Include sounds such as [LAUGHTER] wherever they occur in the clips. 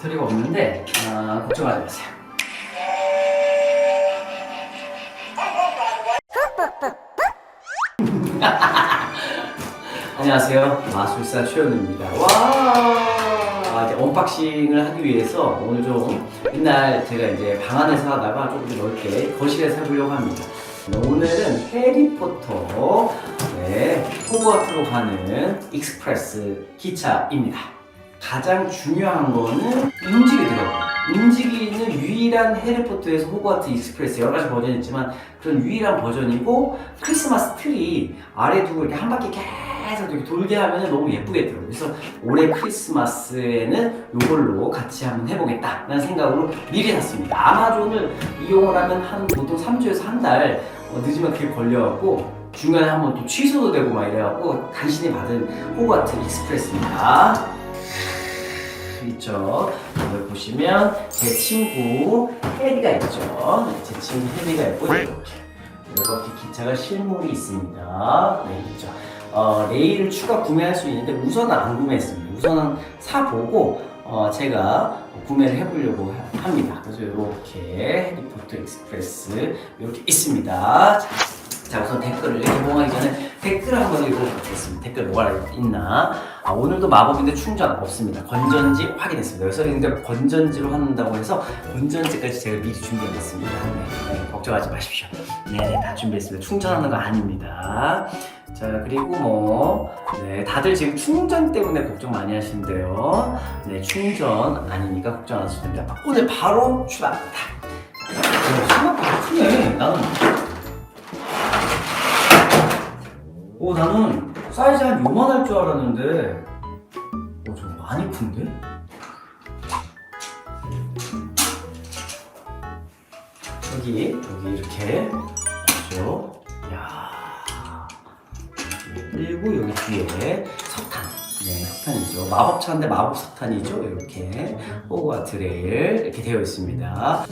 배터리가 없는데 아, 걱정하지 마세요. [LAUGHS] 안녕하세요. 마술사 최현우입니다. 와! 아, 이제 언박싱을 하기 위해서 오늘 좀 옛날 제가 이제 방 안에서 하다가 조금 넓게 거실에서 해보려고 합니다. 오늘은 해리포터 네, 호그와트로 가는 익스프레스 기차입니다. 가장 중요한 거는 움직이더라고요. 움직이는 유일한 해리포터에서 호그와트 익스프레스 여러 가지 버전이 있지만 그런 유일한 버전이고 크리스마스 트리 아래 두고 이렇게 한 바퀴 계속 이렇게 돌게 하면 너무 예쁘겠더라고요. 그래서 올해 크리스마스에는 이걸로 같이 한번 해보겠다라는 생각으로 미리 샀습니다. 아마존을 이용을 하면 한 보통 3주에서 한 달 늦으면 그게 걸려갖고 중간에 한번 또 취소도 되고 막 이래갖고 간신히 받은 호그와트 익스프레스입니다. 있죠. 여기 보시면 제 친구 해리가 있죠. 네, 제 친구 해리가 있고 이렇게 이렇게 기차가 실물이 있습니다. 네, 있죠. 어, 레일을 추가 구매할 수 있는데 우선은 안 구매했습니다. 우선은 사보고 어, 제가 구매를 해보려고 하- 합니다. 그래서 이렇게 해리포터 익스프레스 이렇게 있습니다. 자, 자 우선 댓글을 전에 댓글 한번 읽어보겠습니다. 댓글 뭐가 있나? 아, 오늘도 마법인데 충전 없습니다. 건전지 확인했습니다. 여기서 근데 건전지로 한다고 해서 건전지까지 제가 미리 준비해놨습니다. 네, 네, 걱정하지 마십시오. 네, 다 준비했습니다. 충전하는 거 아닙니다. 자, 그리고 뭐, 네, 다들 지금 충전 때문에 걱정 많이 하시는데요. 네, 충전 아니니까 걱정 안 하셔도 됩니다. 오늘 바로 출발합니다. 오, 생각보다 크네. 나는 오 나는 사이즈 한 요만할 줄 알았는데. 오좀 많이 큰데? 여기 여기 이렇게. 있죠? 야. 그리고 여기 뒤에 석탄. 네 석탄이죠. 마법차인데 마법 석탄이죠. 이렇게. 호그와트 레일. 이렇게 되어 있습니다.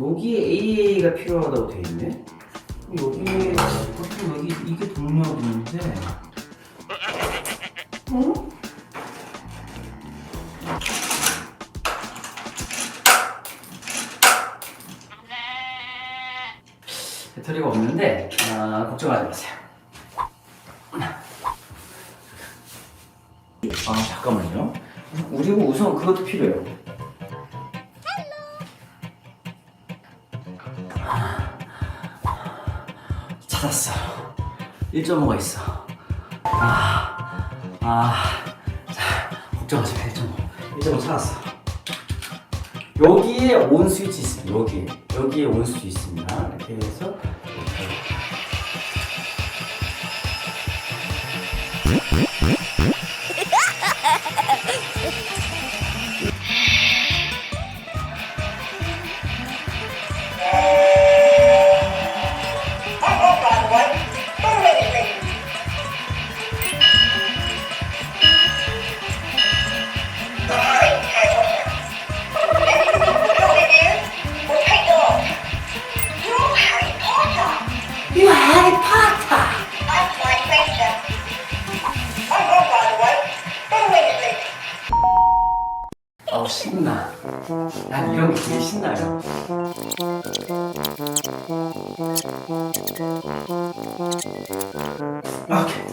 여기에 AA가 필요하다고 되어 있네 여기 보통 여기 이게 동력인데 어? 배터리가 없는데 아, 걱정하지 마세요. 아 잠깐만요. 그리고 우선 그것도 필요해요. 찾았어. 1.5가 있어. 아, 아, 자, 걱정하지 마. 1.5. 1.5 찾았어. 여기에 온 스위치 있습니다. 여기, 여기에 온 스위치 있습니다. 이렇게 해서 Harry Potter. I'm my Granger. I'm Ron, by the way. Don't wait a minute. 어우 신나. 난 이런 게 되게 신나요. 오케이.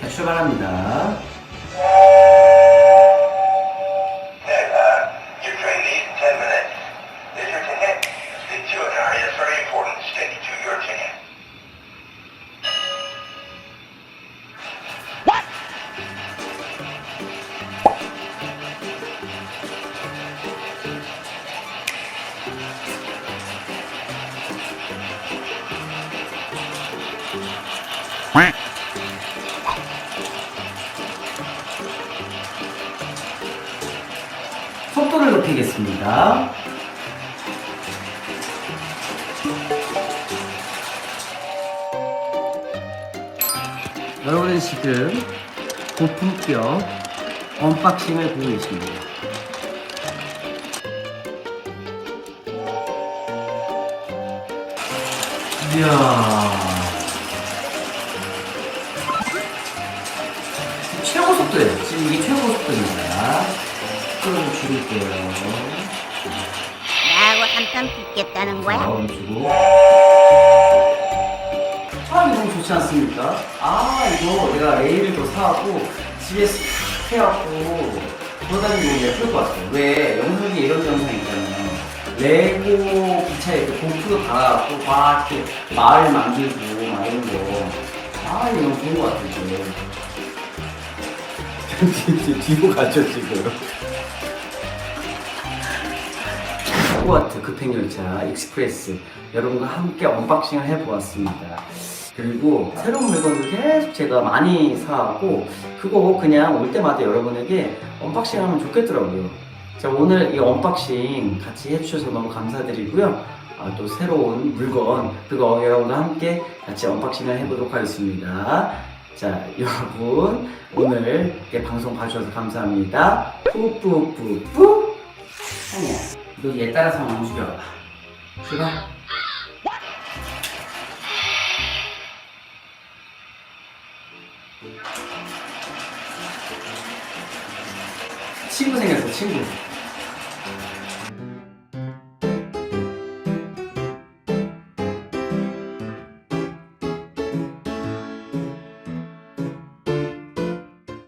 자 출발합니다. 속도를 높이겠습니다. 여러분은 지금 고품격 언박싱을 보고 계십니다. 이야. 지금 이게 최고 속도입니다. 속도를 좀 줄일게요. 나하고 한판 붙겠다는 거야? 마음 주고. 참 너무 좋지 않습니까? 아 이거 내가 레일을 더 사갖고 집에서 탁 해갖고 돌아다니는 게 예쁠 것 같아요. 왜 영석이 이런 영상 있잖아요. 레고 기차에 이렇게 봉투도 달아갖고 막 이렇게 마을 만들고 막 이런 거. 아 이거 너무 좋은 것 같아요. 뒤로 가죠 지금. 호와트 급행열차 익스프레스 여러분과 함께 언박싱을 해보았습니다. 그리고 새로운 물건도 계속 제가 많이 사고 그거 그냥 올 때마다 여러분에게 언박싱하면 좋겠더라고요. 자 오늘 이 언박싱 같이 해주셔서 너무 감사드리고요. 아, 또 새로운 물건 그거 여러분과 함께 같이 언박싱을 해보도록 하겠습니다. 자 여러분 오늘 방송 봐주셔서 감사합니다. 뿌뿌뿌뿌 아니야. 너 얘 따라서 한번 움직여봐. 출발. 친구 생겼어, 친구.